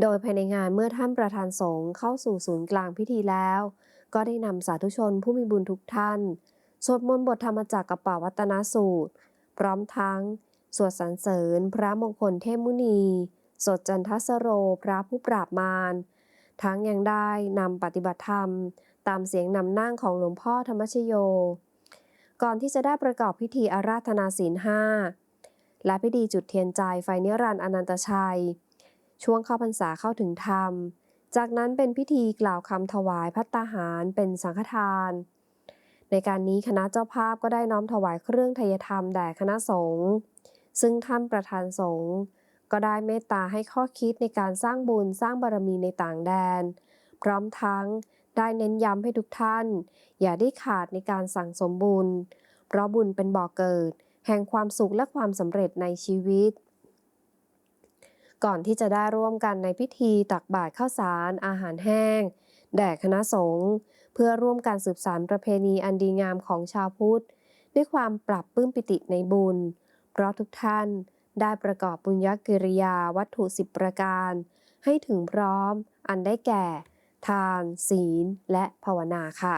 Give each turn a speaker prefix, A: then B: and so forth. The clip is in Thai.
A: โดยภายในงานเมื่อท่านประธานสงฆ์เข้าสู่ศูนย์กลางพิธีแล้ว ก็ได้นำสาธุชนผู้มีบุญทุกท่านสวดมนต์บทธรรมจักรกับป่าวัตนสูตร พร้อมทั้ง สวดสรรเสริญ พระมงคลเทพมุนี สดจันทสโร พระผู้ปราบมาร ทั้งยังได้นำปฏิบัติธรรม ตามเสียงนำนั่งของหลวงพ่อธรรมชโย ก่อนที่จะได้ประกอบพิธีอาราธนาศีลห้าและพิธีจุดเทียนใจไฟนิรันดร์อนันตชัย ช่วงเข้าพรรษาเข้าถึงธรรม จากนั้นเป็นพิธีกล่าวคำถวายพัตตาหารเป็นสังฆทาน ในการนี้คณะเจ้าภาพก็ได้น้อมถวายเครื่องทยธรรมแด่คณะสงฆ์ซึ่งท่านประธานสงฆ์ก็ได้เมตตาให้ข้อคิดในการสร้างบุญสร้างบารมีในต่างแดน พร้อมทั้งได้เน้นย้ำให้ทุกท่าน อย่าได้ขาดในการสั่งสมบุญ เพราะบุญเป็นบ่อกเกิด แห่งความสุขและความสำเร็จในชีวิต ก่อนที่จะได้ร่วมกันในพิธีตักบาตรข้าวสารอาหารแห้ง แด่คณะสงฆ์เพื่อร่วมการสืบสานประเพณีอันดีงามของชาวพุทธ ด้วยความปรับปื้มปิติในบุญ เพราะทุกท่านได้ประกอบบุญญกิริยาวัตถุสิบประการ ให้ถึงพร้อม อันได้แก่ ทาน ศีล และภาวนาค่ะ